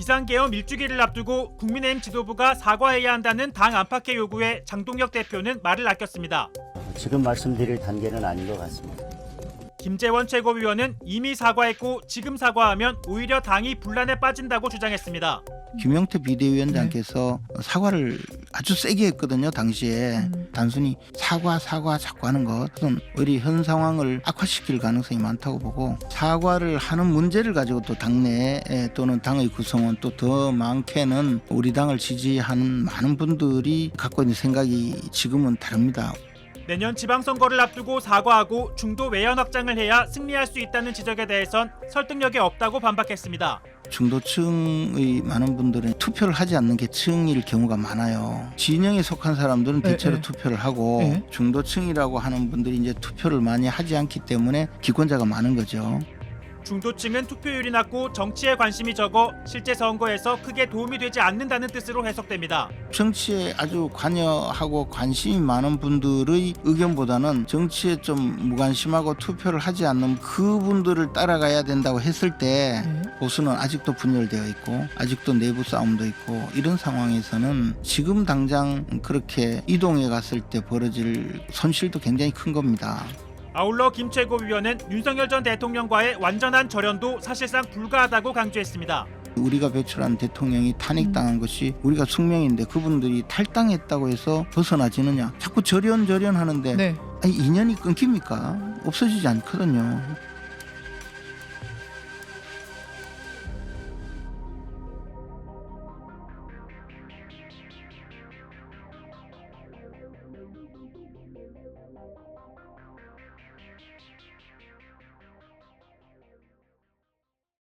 비상계엄 일주기를 앞두고 국민의힘 지도부가 사과해야 한다는 당 안팎의 요구에 장동혁 대표는 말을 아꼈습니다. 지금 말씀드릴 단계는 아닌 것 같습니다. 김재원 최고위원은 이미 사과했고 지금 사과하면 오히려 당이 분란에 빠진다고 주장했습니다. 김영태 비대위원장께서 사과를 아주 세게 했거든요 당시에. 단순히 사과 사과 자꾸 하는 것은 오히려 현 상황을 악화시킬 가능성이 많다고 보고 사과를 하는 문제를 가지고 또 당내 또는 당의 구성원 또 더 많게는 우리 당을 지지하는 많은 분들이 갖고 있는 생각이 지금은 다릅니다. 내년 지방선거를 앞두고 사과하고 중도 외연 확장을 해야 승리할 수 있다는 지적에 대해선 설득력이 없다고 반박했습니다. 중도층의 많은 분들은 투표를 하지 않는 계층일 경우가 많아요. 진영에 속한 사람들은 네, 대체로 네. 투표를 하고 네. 중도층이라고 하는 분들이 이제 투표를 많이 하지 않기 때문에 기권자가 많은 거죠. 중도층은 투표율이 낮고 정치에 관심이 적어 실제 선거에서 크게 도움이 되지 않는다는 뜻으로 해석됩니다. 정치에 아주 관여하고 관심이 많은 분들의 의견보다는 정치에 좀 무관심하고 투표를 하지 않는 그분들을 따라가야 된다고 했을 때 네. 보수는 아직도 분열되어 있고 아직도 내부 싸움도 있고 이런 상황에서는 지금 당장 그렇게 이동해 갔을 때 벌어질 손실도 굉장히 큰 겁니다. 아울러 김 최고위원은 윤석열 전 대통령과의 완전한 절연도 사실상 불가하다고 강조했습니다. 우리가 배출한 대통령이 탄핵당한 것이 우리가 숙명인데 그분들이 탈당했다고 해서 벗어나지느냐 자꾸 절연 절연 하는데 네. 아니 인연이 끊깁니까? 없어지지 않거든요.